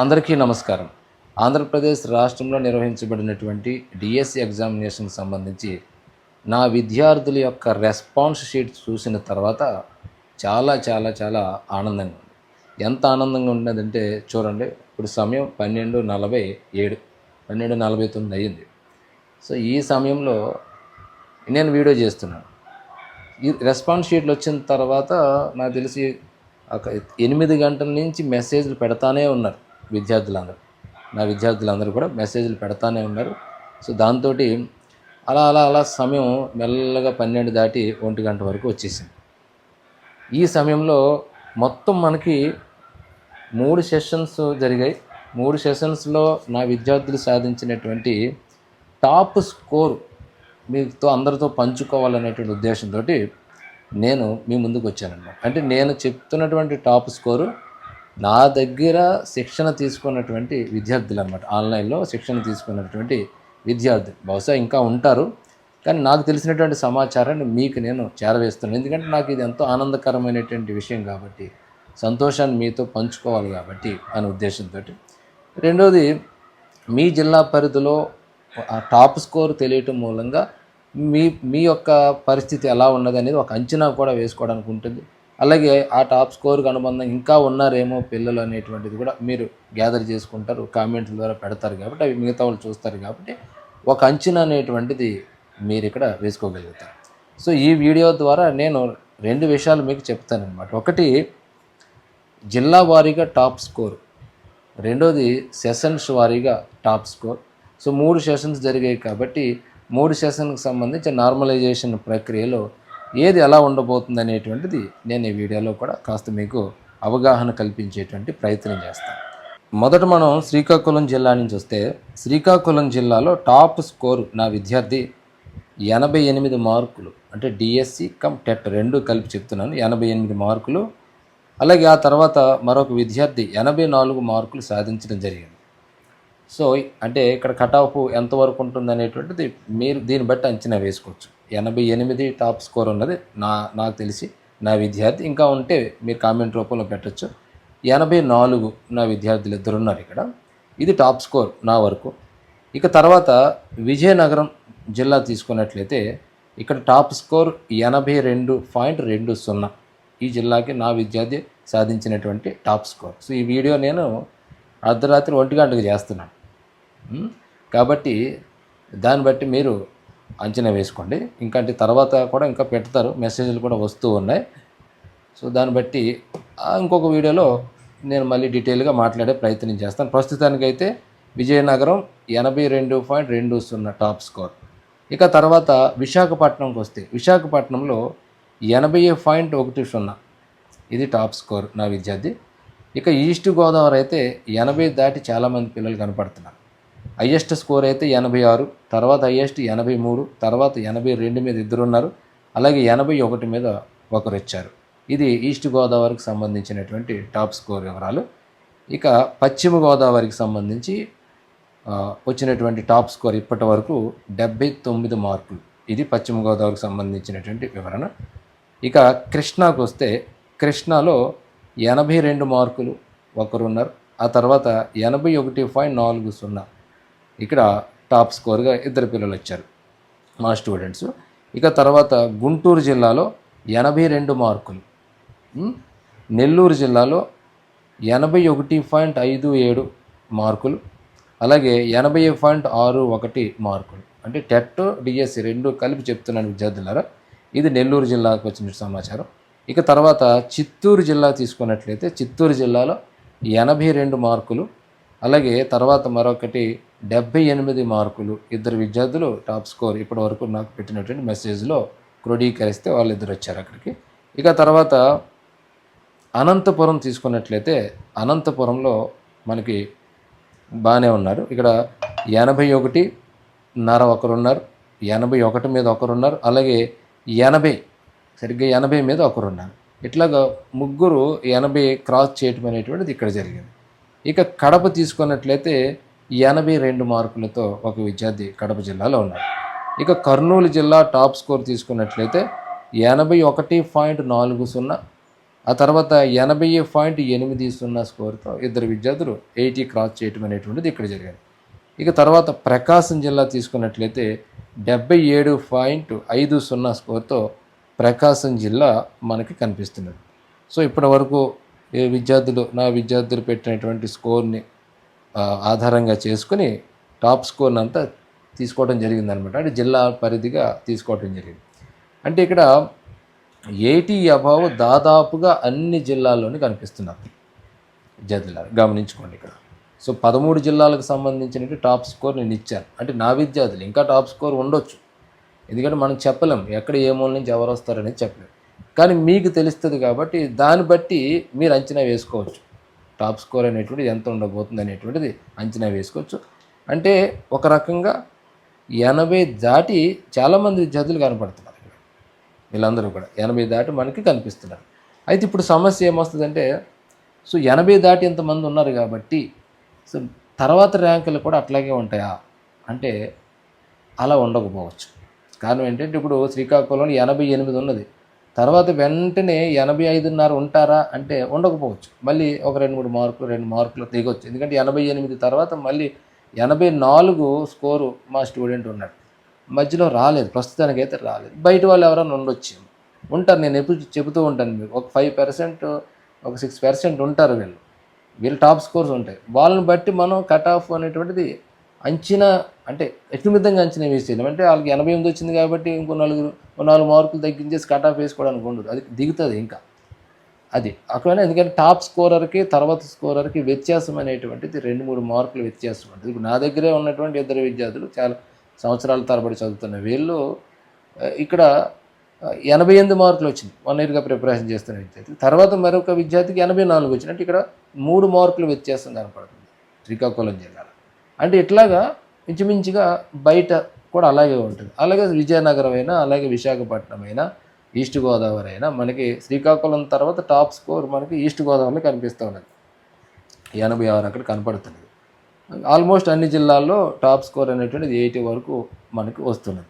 అందరికీ నమస్కారం. ఆంధ్రప్రదేశ్ రాష్ట్రంలో నిర్వహించబడినటువంటి డిఎస్సి ఎగ్జామినేషన్కి సంబంధించి నా విద్యార్థుల యొక్క రెస్పాన్స్ షీట్ చూసిన తర్వాత చాలా చాలా చాలా ఆనందంగా ఉంది. ఎంత ఆనందంగా ఉన్నదంటే చూడండి ఇప్పుడు సమయం పన్నెండు నలభై ఏడు పన్నెండు నలభై తొమ్మిది అయ్యింది. సో ఈ సమయంలో నేను వీడియో చేస్తున్నాను. ఈ రెస్పాన్స్ షీట్లు వచ్చిన తర్వాత నాకు తెలిసి ఒక ఎనిమిది గంటల నుంచి మెసేజ్లు పెడతానే ఉన్నారు. విద్యార్థులందరూ. నా విద్యార్థులందరూ కూడా మెసేజ్లు పెడతానే ఉన్నారు. సో దాంతో అలా అలా అలా సమయం మెల్లగా పన్నెండు దాటి ఒంటి గంట వరకు వచ్చేసింది. ఈ సమయంలో మొత్తం మనకి మూడు సెషన్స్ జరిగాయి. మూడు సెషన్స్లో నా విద్యార్థులు సాధించినటువంటి టాప్ స్కోర్ మీతో అందరితో పంచుకోవాలనేటువంటి ఉద్దేశంతో నేను మీ ముందుకు వచ్చానన్నమాట. అంటే నేను చెప్తున్నటువంటి టాప్ స్కోరు నా దగ్గర శిక్షణ తీసుకున్నటువంటి విద్యార్థులు అనమాట ఆన్లైన్లో శిక్షణ తీసుకున్నటువంటి విద్యార్థులు. బహుశా ఇంకా ఉంటారు. కానీ నాకు తెలిసినటువంటి సమాచారాన్ని మీకు నేను చేరవేస్తున్నాను. ఎందుకంటే నాకు ఇది ఎంతో ఆనందకరమైనటువంటి విషయం కాబట్టి సంతోషాన్ని మీతో పంచుకోవాలి కాబట్టి అనే ఉద్దేశంతో. రెండోది మీ జిల్లా పరిధిలో టాప్ స్కోర్ తెలియటం మూలంగా మీ మీ యొక్క పరిస్థితి ఎలా ఉన్నది అనేది ఒక అంచనా కూడా వేసుకోవడానికి ఉంటుంది. అలాగే ఆ టాప్ స్కోర్కి అనుబంధం ఇంకా ఉన్నారేమో పిల్లలు అనేటువంటిది కూడా మీరు గ్యాదర్ చేసుకుంటారు కామెంట్ల ద్వారా పెడతారు కాబట్టి అవి మిగతా వాళ్ళు చూస్తారు కాబట్టి ఒక అంచనా అనేటువంటిది మీరు ఇక్కడ వేసుకోగలుగుతారు. సో ఈ వీడియో ద్వారా నేను రెండు విషయాలు మీకు చెప్తానన్నమాట. ఒకటి జిల్లా వారీగా టాప్ స్కోర్. రెండోది సెషన్స్ వారీగా టాప్ స్కోర్. సో మూడు సెషన్స్ జరిగాయి కాబట్టి మూడు సెషన్కి సంబంధించి నార్మలైజేషన్ ప్రక్రియలో ఏది ఎలా ఉండబోతుంది అనేటువంటిది నేను ఈ వీడియోలో కూడా కాస్త మీకు అవగాహన కల్పించేటువంటి ప్రయత్నం చేస్తాను. మొదట మనం శ్రీకాకుళం జిల్లా నుంచి వస్తే శ్రీకాకుళం జిల్లాలో టాప్ స్కోర్ నా విద్యార్థి ఎనభై ఎనిమిది మార్కులు అంటే డిఎస్సి కమ్ టెట్ రెండు కలిపి చెప్తున్నాను ఎనభై ఎనిమిది మార్కులు. అలాగే ఆ తర్వాత మరొక విద్యార్థి ఎనభై నాలుగు మార్కులు సాధించడం జరిగింది. సో అంటే ఇక్కడ కట్ ఆఫ్ ఎంతవరకు ఉంటుంది అనేటువంటిది మీరు దీన్ని బట్టి అంచనా వేసుకోవచ్చు. ఎనభై ఎనిమిది టాప్ స్కోర్ ఉన్నది. నా నాకు తెలిసి నా విద్యార్థి ఇంకా ఉంటే మీరు కామెంట్ రూపంలో పెట్టచ్చు. ఎనభై నాలుగు నా విద్యార్థులు ఇద్దరు ఉన్నారు ఇక్కడ. ఇది టాప్ స్కోర్ నా వరకు. ఇక తర్వాత విజయనగరం జిల్లా తీసుకున్నట్లయితే ఇక్కడ టాప్ స్కోర్ ఎనభై రెండు పాయింట్ రెండు సున్నా. ఈ జిల్లాకి నా విద్యార్థి సాధించినటువంటి టాప్ స్కోర్. సో ఈ వీడియో నేను అర్ధరాత్రి ఒంటి గంటకు చేస్తున్నాను. కాబట్టి దాన్ని బట్టి మీరు అంచనా వేసుకోండి. ఇంకా తర్వాత కూడా ఇంకా పెడతారు. మెసేజ్లు కూడా వస్తూ ఉన్నాయి. సో దాన్ని బట్టి ఇంకొక వీడియోలో నేను మళ్ళీ డీటెయిల్గా మాట్లాడే ప్రయత్నం చేస్తాను. ప్రస్తుతానికైతే విజయనగరం ఎనభై రెండు పాయింట్ రెండు సున్నా టాప్ స్కోర్. ఇక తర్వాత విశాఖపట్నంకి వస్తే విశాఖపట్నంలో ఎనభై పాయింట్ ఒకటి సున్నా. ఇది టాప్ స్కోర్ నా విద్యార్థి. ఇక ఈస్ట్ గోదావరి అయితే ఎనభై దాటి చాలామంది పిల్లలు కనపడుతున్నారు. హయ్యెస్ట్ స్కోర్ అయితే ఎనభై ఆరు తర్వాత హయ్యెస్ట్ ఎనభై మూడు తర్వాత ఎనభై రెండు మీద ఇద్దరు ఉన్నారు అలాగే ఎనభై ఒకటి మీద ఒకరు ఇచ్చారు ఇది ఈస్ట్ గోదావరికి సంబంధించినటువంటి టాప్ స్కోర్ వివరాలు. ఇక పశ్చిమ గోదావరికి సంబంధించి వచ్చినటువంటి టాప్ స్కోర్ ఇప్పటి వరకు డెబ్బై తొమ్మిది మార్కులు. ఇది పశ్చిమ గోదావరికి సంబంధించినటువంటి వివరణ. ఇక కృష్ణాకు వస్తే కృష్ణాలో ఎనభై రెండు మార్కులు ఒకరున్నారు. ఆ తర్వాత ఎనభై ఒకటి పాయింట్ నాలుగు సున్నా ఇక్కడ టాప్ స్కోర్గా ఇద్దరు పిల్లలు వచ్చారు మా స్టూడెంట్స్. ఇక తర్వాత గుంటూరు జిల్లాలో ఎనభై రెండు మార్కులు. నెల్లూరు జిల్లాలో ఎనభై ఒకటి పాయింట్ ఐదు ఏడు మార్కులు అలాగే ఎనభై పాయింట్ ఆరు ఒకటి మార్కులు. అంటే టెట్ డిఎస్సి రెండు కలిపి చెప్తున్నాను విద్యార్థులారా. ఇది నెల్లూరు జిల్లాకు వచ్చిన సమాచారం. ఇక తర్వాత చిత్తూరు జిల్లా తీసుకున్నట్లయితే చిత్తూరు జిల్లాలో ఎనభై రెండు మార్కులు అలాగే తర్వాత మరొకటి డెబ్బై ఎనిమిది మార్కులు ఇద్దరు విద్యార్థులు టాప్ స్కోర్ ఇప్పటి వరకు నాకు పెట్టినటువంటి మెసేజ్లో క్రోడీకరిస్తే వాళ్ళిద్దరు వచ్చారు అక్కడికి. ఇక తర్వాత అనంతపురం తీసుకున్నట్లయితే అనంతపురంలో మనకి బాగానే ఉన్నారు. ఇక్కడ ఎనభై ఒకటి నర ఒకరున్నారు ఎనభై ఒకటి మీద ఒకరున్నారు అలాగే ఎనభై సరిగ్గా ఎనభై మీద ఒకరున్నారు. ఇట్లాగా ముగ్గురు ఎనభై క్రాస్ చేయటం అనేటువంటిది ఇక్కడ జరిగింది. ఇక కడప తీసుకున్నట్లయితే ఎనభై రెండు మార్కులతో ఒక విద్యార్థి కడప జిల్లాలో ఉన్నారు ఇక కర్నూలు జిల్లా టాప్ స్కోర్ తీసుకున్నట్లయితే ఎనభై ఒకటి పాయింట్ నాలుగు సున్నా ఆ తర్వాత ఎనభై పాయింట్ ఎనిమిది సున్నా స్కోర్తో ఇద్దరు విద్యార్థులు ఎయిటీ క్రాస్ చేయటం అనేటువంటిది ఇక్కడ జరిగింది. ఇక తర్వాత ప్రకాశం జిల్లా తీసుకున్నట్లయితే డెబ్బై ఏడు పాయింట్ ఐదు సున్నా స్కోర్తో ప్రకాశం జిల్లా మనకి కనిపిస్తున్నది. సో ఇప్పటి వరకు ఏ విద్యార్థులు నా విద్యార్థులు పెట్టినటువంటి స్కోర్ని ఆధారంగా చేసుకుని టాప్ స్కోర్ని అంతా తీసుకోవడం జరిగిందనమాట. అంటే జిల్లా పరిధిగా తీసుకోవడం జరిగింది. అంటే ఇక్కడ ఏటీ అభావ్ దాదాపుగా అన్ని జిల్లాల్లోనే కనిపిస్తున్నారు విద్యార్థులారా గమనించుకోండి ఇక్కడ. సో పదమూడు జిల్లాలకు సంబంధించిన టాప్ స్కోర్ నేను ఇచ్చాను. అంటే నా విద్యార్థులు ఇంకా టాప్ స్కోర్ ఉండొచ్చు. ఎందుకంటే మనం చెప్పలేం ఎక్కడ ఏ మూల నుంచి ఎవరు వస్తారనేది చెప్పలేం. కానీ మీకు తెలుస్తుంది కాబట్టి దాన్ని బట్టి మీరు అంచనా వేసుకోవచ్చు. టాప్ స్కోర్ అనేటువంటిది ఎంత ఉండబోతుంది అనేటువంటిది అంచనా వేసుకోవచ్చు. అంటే ఒక రకంగా ఎనభై దాటి చాలామంది విద్యార్థులు కనపడుతున్నారు వీళ్ళందరూ కూడా ఎనభై దాటి మనకి కనిపిస్తున్నారు. అయితే ఇప్పుడు సమస్య ఏమొస్తుందంటే సో ఎనభై దాటి ఎంతమంది ఉన్నారు కాబట్టి సో తర్వాత ర్యాంకులు కూడా అట్లాగే ఉంటాయా? అంటే అలా ఉండకపోవచ్చు. కారణం ఏంటంటే ఇప్పుడు శ్రీకాకుళంలో ఎనభై ఎనిమిది ఉన్నది. తర్వాత వెంటనే ఎనభై ఐదున్నర ఉంటారా అంటే ఉండకపోవచ్చు. మళ్ళీ ఒక రెండు మూడు మార్కులు రెండు మార్కులు దిగొచ్చు. ఎందుకంటే ఎనభై ఎనిమిది తర్వాత మళ్ళీ ఎనభై నాలుగు స్కోరు మా స్టూడెంట్ ఉన్నాడు. మధ్యలో రాలేదు ప్రస్తుతానికి అయితే రాలేదు. బయట వాళ్ళు ఎవరైనా ఉండొచ్చు. ఉంటారు నేను ఎప్పుడు చెబుతూ ఉంటాను మీకు. ఒక ఫైవ్ పర్సెంట్ ఒక సిక్స్ పర్సెంట్ ఉంటారు వీళ్ళు. వీళ్ళు టాప్ స్కోర్స్ ఉంటాయి. వాళ్ళని బట్టి మనం కట్ ఆఫ్ అనేటువంటిది అంచనా అంటే ఎటుమిద్దంగా అంచనా వేసేయడం అంటే వాళ్ళకి ఎనభై ఎనిమిది వచ్చింది కాబట్టి ఇంకో నలుగురు నాలుగు మార్కులు తగ్గించేసి కట్ ఆఫ్ వేసుకోవడానికి ఉండదు. అది దిగుతుంది ఇంకా. అది అక్కడ ఎందుకంటే టాప్ స్కోరర్కి తర్వాత స్కోరర్కి వ్యత్యాసం అనేటువంటిది రెండు మూడు మార్కులు వ్యత్యాసం ఉంటుంది. ఇప్పుడు నా దగ్గరే ఉన్నటువంటి ఇద్దరు విద్యార్థులు చాలా సంవత్సరాల తరబడి చదువుతున్న వీళ్ళు ఇక్కడ ఎనభై ఎనిమిది మార్కులు వచ్చింది. వన్ ఇయర్గా ప్రిపరేషన్ చేస్తున్న విద్యార్థి. తర్వాత మరొక విద్యార్థికి ఎనభై నాలుగు వచ్చినట్టు ఇక్కడ మూడు మార్కులు వ్యత్యాసం కనపడుతుంది. శ్రీకాకుళం జిల్లాలో. అంటే ఇట్లాగా ఇంచుమించుగా బయట కూడా అలాగే ఉంటుంది. అలాగే విజయనగరం అయినా అలాగే విశాఖపట్నం అయినా ఈస్ట్ గోదావరి అయినా మనకి శ్రీకాకుళం తర్వాత టాప్ స్కోర్ మనకి ఈస్ట్ గోదావరిలో కనిపిస్తూ ఉన్నది. ఎనభై ఆరు అక్కడ కనపడుతున్నది. ఆల్మోస్ట్ అన్ని జిల్లాల్లో టాప్ స్కోర్ అనేటువంటిది ఎయిటీ వరకు మనకి వస్తున్నది.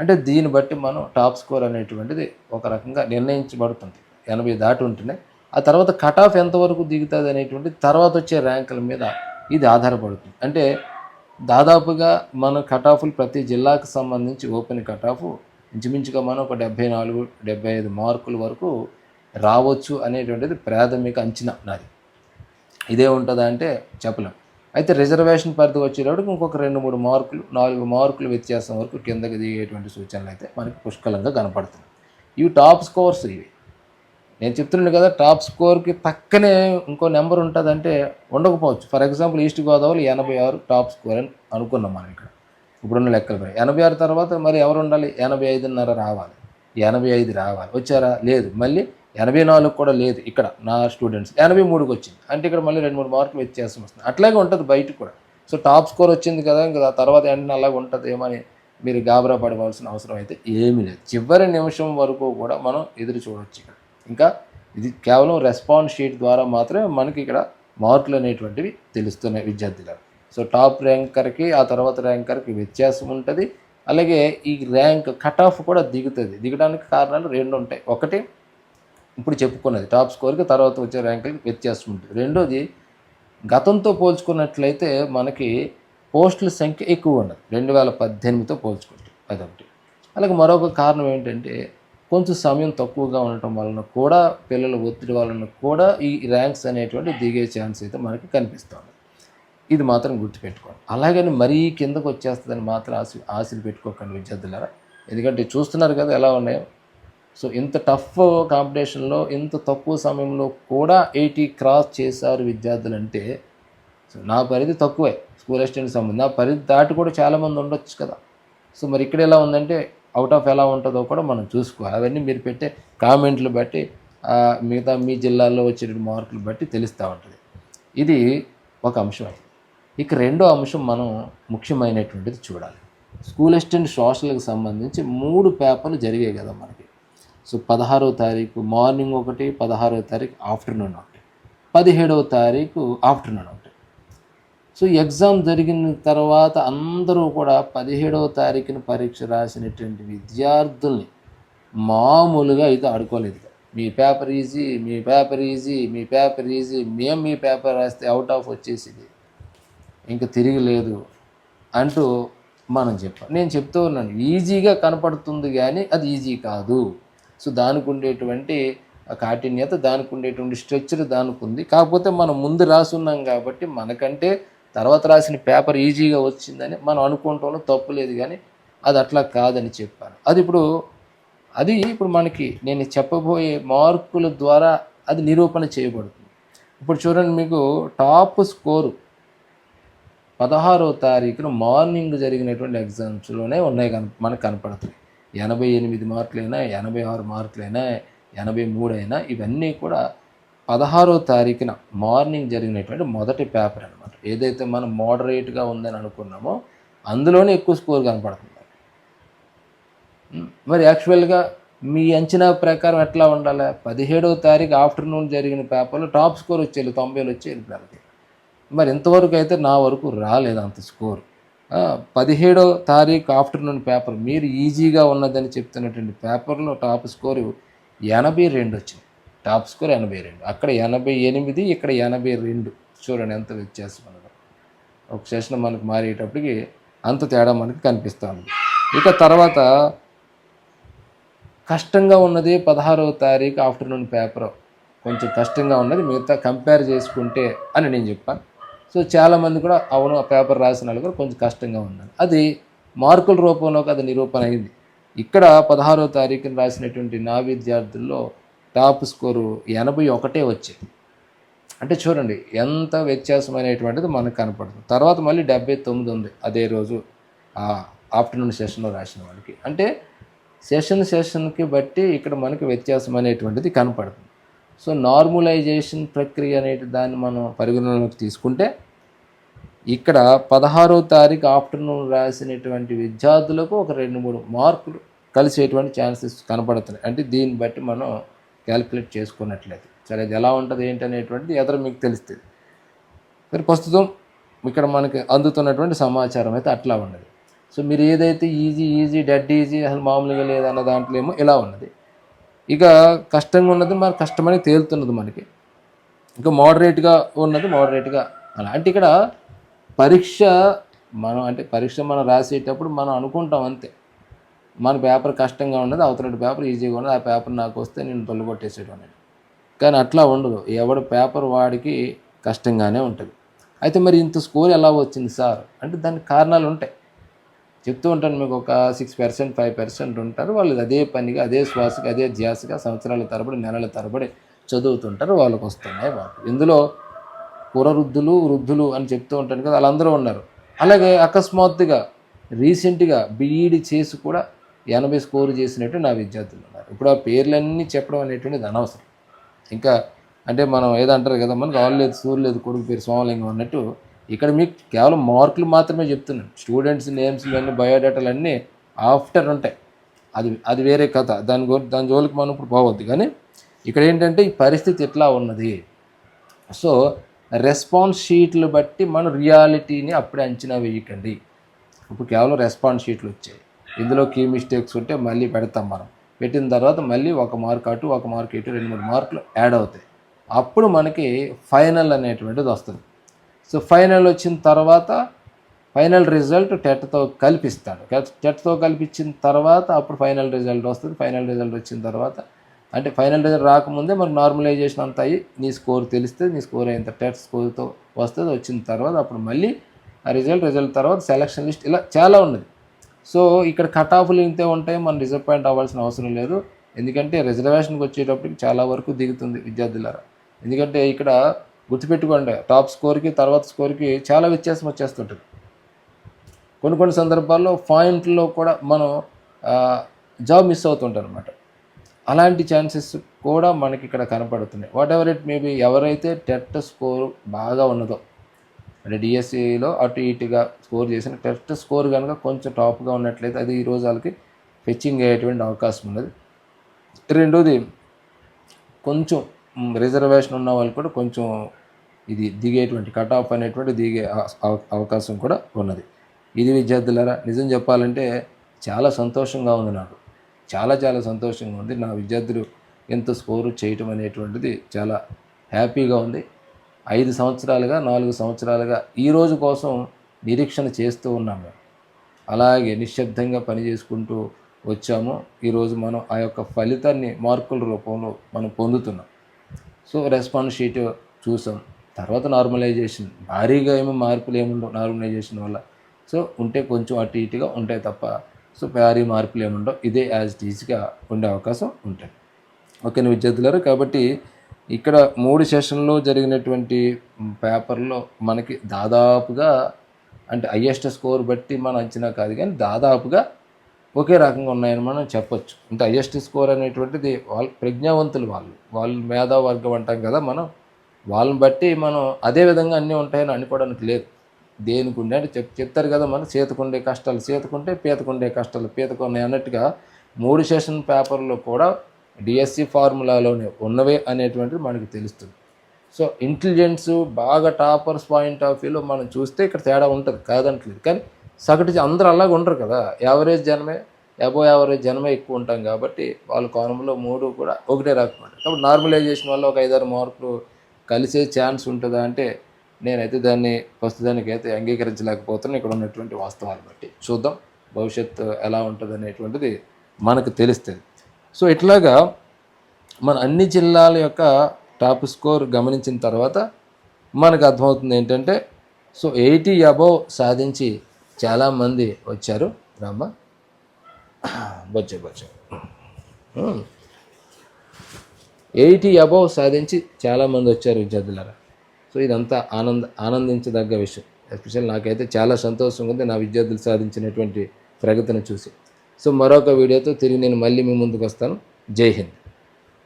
అంటే దీన్ని బట్టి మనం టాప్ స్కోర్ అనేటువంటిది ఒక రకంగా నిర్ణయించబడుతుంది. ఎనభై దాటి ఉంటేనే. ఆ తర్వాత కట్ ఆఫ్ ఎంతవరకు దిగుతుంది అనేటువంటి తర్వాత వచ్చే ర్యాంకుల మీద ఇది ఆధారపడుతుంది. అంటే దాదాపుగా మన కటాఫ్లు ప్రతి జిల్లాకు సంబంధించి ఓపెన్ కటాఫ్. ఇంచుమించుగా మనం ఒక డెబ్బై నాలుగు డెబ్బై ఐదు మార్కుల వరకు రావచ్చు అనేటువంటిది ప్రాథమిక అంచనా నాది. ఇదే ఉంటుందా అంటే చెప్పలేం. అయితే రిజర్వేషన్ పరిధి వచ్చేటప్పటికి ఇంకొక రెండు మూడు మార్కులు నాలుగు మార్కులు వ్యత్యాసం వరకు కిందకి దిగేటువంటి సూచనలు అయితే మనకి పుష్కలంగా కనపడుతుంది ఇవి టాప్ స్కోర్స్ ఇవి. నేను చెప్తున్నాను కదా టాప్ స్కోర్కి పక్కనే ఇంకో నెంబర్ ఉంటుందంటే ఉండకపోవచ్చు. ఫర్ ఎగ్జాంపుల్ ఈస్ట్ గోదావరి ఎనభై ఆరు టాప్ స్కోర్ అని అనుకున్నాం మనం ఇక్కడ. ఇప్పుడున్న లెక్కల ఎనభై ఆరు తర్వాత మరి ఎవరు ఉండాలి? ఎనభై ఐదున్నర రావాలి. ఎనభై ఐదు రావాలి. వచ్చారా? లేదు. మళ్ళీ ఎనభై నాలుగు కూడా లేదు ఇక్కడ నా స్టూడెంట్స్ ఎనభై మూడుకి వచ్చింది. అంటే ఇక్కడ మళ్ళీ రెండు మూడు మార్కులు వ్యత్యాసం వస్తుంది. అట్లాగే ఉంటుంది బయట కూడా. సో టాప్ స్కోర్ వచ్చింది కదా ఇంకా తర్వాత వెంటనే అలాగే ఉంటుంది ఏమని మీరు గాబరా పడవలసిన అవసరం అయితే ఏమీ లేదు. చివరి నిమిషం వరకు కూడా మనం ఎదురు చూడొచ్చు ఇక్కడ. ఇంకా ఇది కేవలం రెస్పాన్స్ షీట్ ద్వారా మాత్రమే మనకి ఇక్కడ మార్కులు అనేటువంటివి తెలుస్తున్నాయి విద్యార్థులకు. సో టాప్ ర్యాంకర్కి ఆ తర్వాత ర్యాంకర్కి వ్యత్యాసం ఉంటుంది. అలాగే ఈ ర్యాంక్ కట్ ఆఫ్ కూడా దిగుతుంది. దిగడానికి కారణాలు రెండు ఉంటాయి. ఒకటి ఇప్పుడు చెప్పుకున్నది టాప్ స్కోర్కి తర్వాత వచ్చే ర్యాంకులకి వ్యత్యాసం ఉంటుంది. రెండోది గతంతో పోల్చుకున్నట్లయితే మనకి పోస్టుల సంఖ్య ఎక్కువ ఉన్నది. రెండు వేల పద్దెనిమిదితో పోల్చుకుంటే అదొకటి. అలాగే మరొక కారణం ఏంటంటే కొంచెం సమయం తక్కువగా ఉండటం వలన కూడా పిల్లల ఒత్తిడి వలన కూడా ఈ ర్యాంక్స్ అనేటువంటి దిగే ఛాన్స్ అయితే మనకి కనిపిస్తుంది. ఇది మాత్రం గుర్తుపెట్టుకోండి. అలాగని మరీ కిందకు వచ్చేస్తుందని మాత్రం ఆశ ఆశలు పెట్టుకోకండి విద్యార్థులారా. ఎందుకంటే చూస్తున్నారు కదా ఎలా ఉన్నాయో. సో ఇంత టఫ్ కాంపిటీషన్లో ఇంత తక్కువ సమయంలో కూడా ఎయిటీ క్రాస్ చేశారు విద్యార్థులు అంటే సో నా పరిధి తక్కువే. స్కూల్ అసిస్టెంట్ సంబంధం. నా పరిధి దాటి కూడా చాలామంది ఉండొచ్చు కదా. సో మరి ఇక్కడ ఎలా ఉందంటే అవుట్ ఆఫ్ ఎలా ఉంటుందో కూడా మనం చూసుకోవాలి. అవన్నీ మీరు పెట్టే కామెంట్లు బట్టి మిగతా మీ జిల్లాలో వచ్చే మార్కులు బట్టి తెలుస్తూ ఉంటుంది. ఇది ఒక అంశం అయితే ఇక రెండో అంశం మనం ముఖ్యమైనటువంటిది చూడాలి. స్కూల్ అసిస్టెంట్ సోషల్కి సంబంధించి మూడు పేపర్లు జరిగాయి కదా మనకి. సో పదహారవ తారీఖు మార్నింగ్ ఒకటి పదహారవ తారీఖు ఆఫ్టర్నూన్ ఒకటి పదిహేడవ తారీఖు ఆఫ్టర్నూన్ ఒకటి. సో ఎగ్జామ్ జరిగిన తర్వాత అందరూ కూడా పదిహేడవ తారీఖున పరీక్ష రాసినటువంటి విద్యార్థుల్ని మామూలుగా అయితే ఆడుకోలేదు. మీ పేపర్ ఈజీ మీ పేపర్ ఈజీ మీ పేపర్ ఈజీ మేము మీ పేపర్ రాస్తే అవుట్ ఆఫ్ వచ్చేసింది. ఇంక తిరిగి లేదు అంటూ మనం చెప్పాం నేను చెప్తూ ఉన్నాను ఈజీగా కనపడుతుంది కానీ అది ఈజీ కాదు. సో దానికి ఉండేటువంటి ఆ కాఠిన్యత దానికి ఉండేటువంటి స్ట్రక్చర్ దానికి ఉంది. కాకపోతే మనం ముందు రాసున్నాం కాబట్టి మనకంటే తర్వాత రాసిన పేపర్ ఈజీగా వచ్చిందని మనం అనుకోవటంలో తప్పు లేదు కానీ అది అట్లా కాదని చెప్పాను. అది ఇప్పుడు అది ఇప్పుడు మనకి నేను చెప్పబోయే మార్కుల ద్వారా అది నిరూపణ చేయబడుతుంది. ఇప్పుడు చూడండి మీకు టాప్ స్కోరు పదహారవ తారీఖున మార్నింగ్ జరిగినటువంటి ఎగ్జామ్స్లోనే ఉన్నాయి కన మనకు కనపడుతుంది ఎనభై ఎనిమిది మార్కులైనా ఎనభై ఆరు మార్కులైనా ఎనభై మూడు అయినా ఇవన్నీ కూడా పదహారో తారీఖున మార్నింగ్ జరిగినటువంటి మొదటి పేపర్ అనమాట ఏదైతే మనం మోడరేట్గా ఉందని అనుకున్నామో అందులోనే ఎక్కువ స్కోర్ కనపడుతుంది. మరి యాక్చువల్గా మీ అంచనా ప్రకారం ఎట్లా ఉండాలి? పదిహేడవ తారీఖు ఆఫ్టర్నూన్ జరిగిన పేపర్లో టాప్ స్కోర్ వచ్చేది తొంభైలు వచ్చేది పిల్లలకి మరి ఇంతవరకు అయితే నా వరకు రాలేదు అంత స్కోర్ పదిహేడో తారీఖు ఆఫ్టర్నూన్ పేపర్ మీరు ఈజీగా ఉన్నదని చెప్తున్నటువంటి పేపర్లో టాప్ స్కోర్ ఎనభై రెండు వచ్చింది. టాప్ స్కోర్ ఎనభై రెండు. అక్కడ ఎనభై ఎనిమిది ఇక్కడ ఎనభై రెండు. చూడండి ఎంత వ్యత్యాసం ఉన్నదో ఒక సెషన్ మనకు మారేటప్పటికి అంత తేడా మనకి కనిపిస్తుంది. ఇక తర్వాత కష్టంగా ఉన్నది పదహారవ తారీఖు ఆఫ్టర్నూన్ పేపర్. కొంచెం కష్టంగా ఉన్నది మిగతా కంపేర్ చేసుకుంటే అని నేను చెప్పాను. సో చాలామంది కూడా అవును ఆ పేపర్ రాసిన వాళ్ళు కూడా కొంచెం కష్టంగా ఉన్నది అది మార్కుల రూపంలోకి అది నిరూపణ అయింది. ఇక్కడ పదహారవ తారీఖున రాసినటువంటి నా విద్యార్థుల్లో టాప్ స్కోరు ఎనభై ఒకటే వచ్చాయి అంటే చూడండి ఎంత వ్యత్యాసం అనేటువంటిది మనకు కనపడుతుంది. తర్వాత మళ్ళీ డెబ్బై తొమ్మిది ఉంది. అదే రోజు ఆఫ్టర్నూన్ సెషన్లో రాసిన వాళ్ళకి. అంటే సెషన్ సెషన్కి బట్టి ఇక్కడ మనకి వ్యత్యాసం అనేటువంటిది కనపడుతుంది. సో నార్మలైజేషన్ ప్రక్రియ అనేటి దాన్ని మనం పరిగణలోకి తీసుకుంటే ఇక్కడ పదహారో తారీఖు ఆఫ్టర్నూన్ రాసినటువంటి విద్యార్థులకు ఒక రెండు మూడు మార్కులు కలిసేటువంటి ఛాన్సెస్ కనపడుతున్నాయి. అంటే దీన్ని బట్టి మనం క్యాలిక్యులేట్ చేసుకున్నట్లయితే. సరే అది ఎలా ఉంటుంది ఏంటి అనేటువంటిది ఎదురు మీకు తెలుస్తుంది. సరే ప్రస్తుతం ఇక్కడ మనకి అందుతున్నటువంటి సమాచారం అయితే అట్లా ఉన్నది. సో మీరు ఏదైతే ఈజీ ఈజీ డెడ్ ఈజీ అసలు మామూలుగా లేదన్న దాంట్లో ఏమో ఇలా ఉన్నది. ఇక కష్టంగా ఉన్నది మరి కష్టమని తేలుతున్నది మనకి. ఇంకా మోడరేట్గా ఉన్నది మోడరేట్గా అలా. అంటే ఇక్కడ పరీక్ష మనం అంటే పరీక్ష మనం రాసేటప్పుడు మనం అనుకుంటాం అంతే. మన పేపర్ కష్టంగా ఉండదు అవతల పేపర్ ఈజీగా ఉండదు ఆ పేపర్ నాకు వస్తే నేను తొలగొట్టేసేయడం కానీ అట్లా ఉండదు. ఎవడు పేపర్ వాడికి కష్టంగానే ఉంటుంది. అయితే మరి ఇంత స్కోర్ ఎలా వచ్చింది సార్? అంటే దానికి కారణాలు ఉంటాయి. చెప్తూ ఉంటాను మీకు ఒక సిక్స్ పర్సెంట్ ఫైవ్ పర్సెంట్ ఉంటారు. వాళ్ళు అదే పనిగా అదే శ్వాసగా అదే ధ్యాసగా సంవత్సరాల తరబడి నెలల తరబడి చదువుతుంటారు. వాళ్ళకి వస్తున్నాయి మార్కులు ఇందులో పురవృద్ధులు వృద్ధులు అని చెప్తూ ఉంటాను కదా వాళ్ళందరూ ఉన్నారు. అలాగే అకస్మాత్తుగా రీసెంట్గా బీఈడి చేసి కూడా ఎనభై స్కోర్ చేసినట్టు నా విద్యార్థులు ఉన్నారు. ఇప్పుడు ఆ పేర్లన్నీ చెప్పడం అనేటువంటిది అనవసరం. ఇంకా అంటే మనం ఏదంటారు కదా మనకు ఆల్ లేదు సూర్యు లేదు కొడుకు పేరు సోమలింగం అన్నట్టు ఇక్కడ మీకు కేవలం మార్కులు మాత్రమే చెప్తున్నాను. స్టూడెంట్స్ నేమ్స్ ఇవన్నీ బయోడేటాలు అన్నీ ఆఫ్టర్ ఉంటాయి. అది అది వేరే కథ. దాని గురి దాని జోలికి మనం ఇప్పుడు పోవద్దు. కానీ ఇక్కడ ఏంటంటే ఈ పరిస్థితి ఎట్లా ఉన్నది? సో రెస్పాన్స్ షీట్లు బట్టి మనం రియాలిటీని అప్పుడే అంచనా వేయకండి. ఇప్పుడు కేవలం రెస్పాన్స్ షీట్లు వచ్చాయి. ఇందులో కీ మిస్టేక్స్ ఉంటే మళ్ళీ పెడతాం మనం. పెట్టిన తర్వాత మళ్ళీ ఒక మార్క్ అటు ఒక మార్క్ ఇటు రెండు మూడు మార్కులు యాడ్ అవుతాయి. అప్పుడు మనకి ఫైనల్ అనేటువంటిది వస్తుంది. సో ఫైనల్ వచ్చిన తర్వాత ఫైనల్ రిజల్ట్ టెట్తో కల్పిస్తాడు. టెట్తో కల్పించిన తర్వాత అప్పుడు ఫైనల్ రిజల్ట్ వస్తుంది. ఫైనల్ రిజల్ట్ వచ్చిన తర్వాత అంటే ఫైనల్ రిజల్ట్ రాకముందే మనకు నార్మలైజేషన్ అంత అయ్యి నీ స్కోర్ తెలిస్తే నీ స్కోర్ అయినంత టెట్ స్కోర్తో వస్తుంది. వచ్చిన తర్వాత అప్పుడు మళ్ళీ ఆ రిజల్ట్ రిజల్ట్ తర్వాత సెలక్షన్ లిస్ట్ ఇలా చాలా ఉన్నది. సో ఇక్కడ కట్ ఆఫ్లు ఇంతే ఉంటాయి మనం డిసప్పాయింట్ అవ్వాల్సిన అవసరం లేదు. ఎందుకంటే రిజర్వేషన్కి వచ్చేటప్పటికి చాలా వరకు దిగుతుంది విద్యార్థులారా. ఎందుకంటే ఇక్కడ గుర్తుపెట్టుకోండి టాప్ స్కోర్కి తర్వాత స్కోర్కి చాలా వ్యత్యాసం వచ్చేస్తుంటుంది. కొన్ని కొన్ని సందర్భాల్లో పాయింట్లో కూడా మనం జాబ్ మిస్ అవుతుంటారు అనమాట అలాంటి ఛాన్సెస్ కూడా మనకి ఇక్కడ కనపడుతున్నాయి. వాట్ ఎవర్ ఇట్ మేబీ ఎవరైతే టెట్ స్కోర్ బాగా ఉన్నదో అంటే డిఎస్సిలో అటు ఇటుగా స్కోర్ చేసిన టెస్ట్ స్కోర్ కనుక కొంచెం టాప్గా ఉన్నట్లయితే అది ఈ రోజు వాళ్ళకి ఫెచ్చింగ్ అయ్యేటువంటి అవకాశం ఉన్నది. రెండోది కొంచెం రిజర్వేషన్ ఉన్న వాళ్ళు కూడా కొంచెం ఇది దిగేటువంటి కట్ ఆఫ్ అనేటువంటి దిగే అవకాశం కూడా ఉన్నది. ఇది విద్యార్థులారా నిజం చెప్పాలంటే చాలా సంతోషంగా ఉంది నాకు. చాలా చాలా సంతోషంగా ఉంది. నా విద్యార్థులు ఎంత స్కోరు చేయటం అనేటువంటిది చాలా హ్యాపీగా ఉంది. ఐదు సంవత్సరాలుగా నాలుగు సంవత్సరాలుగా ఈ రోజు కోసం నిరీక్షణ చేస్తూ ఉన్నాము. అలాగే నిశ్శబ్దంగా పని చేసుకుంటూ వచ్చాము. ఈరోజు మనం ఆ యొక్క ఫలితాన్ని మార్కుల రూపంలో మనం పొందుతున్నాం. సో రెస్పాన్స్ షీట్ చూసాం. తర్వాత నార్మలైజేషన్. భారీగా ఏమో మార్పులు ఏముండవు నార్మలైజేషన్ వల్ల. సో ఉంటే కొంచెం అటు ఇటుగా ఉంటాయి తప్ప సో భారీ మార్పులు ఏముండవు. ఇదే యాజ్ టీజ్గా ఉండే అవకాశం ఉంటుంది. ఓకే విద్యార్థులారు కాబట్టి ఇక్కడ మూడు సెషన్లో జరిగినటువంటి పేపర్లో మనకి దాదాపుగా అంటే హయ్యెస్ట్ స్కోర్ బట్టి మన అంచనా కాదు కానీ దాదాపుగా ఒకే రకంగా ఉన్నాయని మనం చెప్పొచ్చు. అంటే హయ్యెస్ట్ స్కోర్ అనేటువంటిది వాళ్ళు ప్రజ్ఞావంతులు వాళ్ళు. వాళ్ళు మేధావర్గం అంటాం కదా మనం. వాళ్ళని బట్టి మనం అదే విధంగా అన్నీ ఉంటాయని అనుకోవడానికి లేదు. దేనికి ఉండే అంటే చెప్ చెప్తారు కదా మనం చేతకుండే కష్టాలు చేతకుంటే పీతకుండే కష్టాలు పీతకున్నాయి అన్నట్టుగా మూడు సెషన్ పేపర్లో కూడా డిఎస్సి ఫార్ములాలోనే ఉన్నవే అనేటువంటిది మనకి తెలుస్తుంది. సో ఇంటెలిజెన్స్ బాగా టాపర్స్ పాయింట్ ఆఫ్ వ్యూలో మనం చూస్తే ఇక్కడ తేడా ఉంటుంది కాదంటలేదు. కానీ సగటు అందరూ అలాగ ఉండరు కదా. యావరేజ్ జనమే అబో యావరేజ్ జనమే ఎక్కువ ఉంటాం కాబట్టి వాళ్ళ కోణంలో మూడు కూడా ఒకటే రకం కాబట్టి నార్మలైజేషన్ వల్ల ఒక ఐదారు మార్కులు కలిసే ఛాన్స్ ఉంటుందా అంటే నేనైతే దాన్ని ప్రస్తుతానికి అయితే అంగీకరించలేకపోతున్నాను ఇక్కడ ఉన్నటువంటి వాస్తవాలు బట్టి చూద్దాం భవిష్యత్తు ఎలా ఉంటుంది అనేటువంటిది మనకు తెలుస్తుంది. సో ఇట్లాగా మన అన్ని జిల్లాల యొక్క టాప్ స్కోర్ గమనించిన తర్వాత మనకు అర్థమవుతుంది ఏంటంటే సో ఎయిటీ అబవ్ సాధించి చాలామంది వచ్చారు. రామ్మ. బొచ్చే బొచ్చే ఎయిటీ అబవ్ సాధించి చాలామంది వచ్చారు విద్యార్థులారా. సో ఇదంతా ఆనంద ఆనందించదగ్గ విషయం. ఎస్పెషల్ నాకైతే చాలా సంతోషంగా ఉంది నా విద్యార్థులు సాధించినటువంటి ప్రగతిని చూసి. సో మరొక వీడియోతో తిరిగి నేను మళ్ళీ మీ ముందుకు వస్తాను. జై హింద్.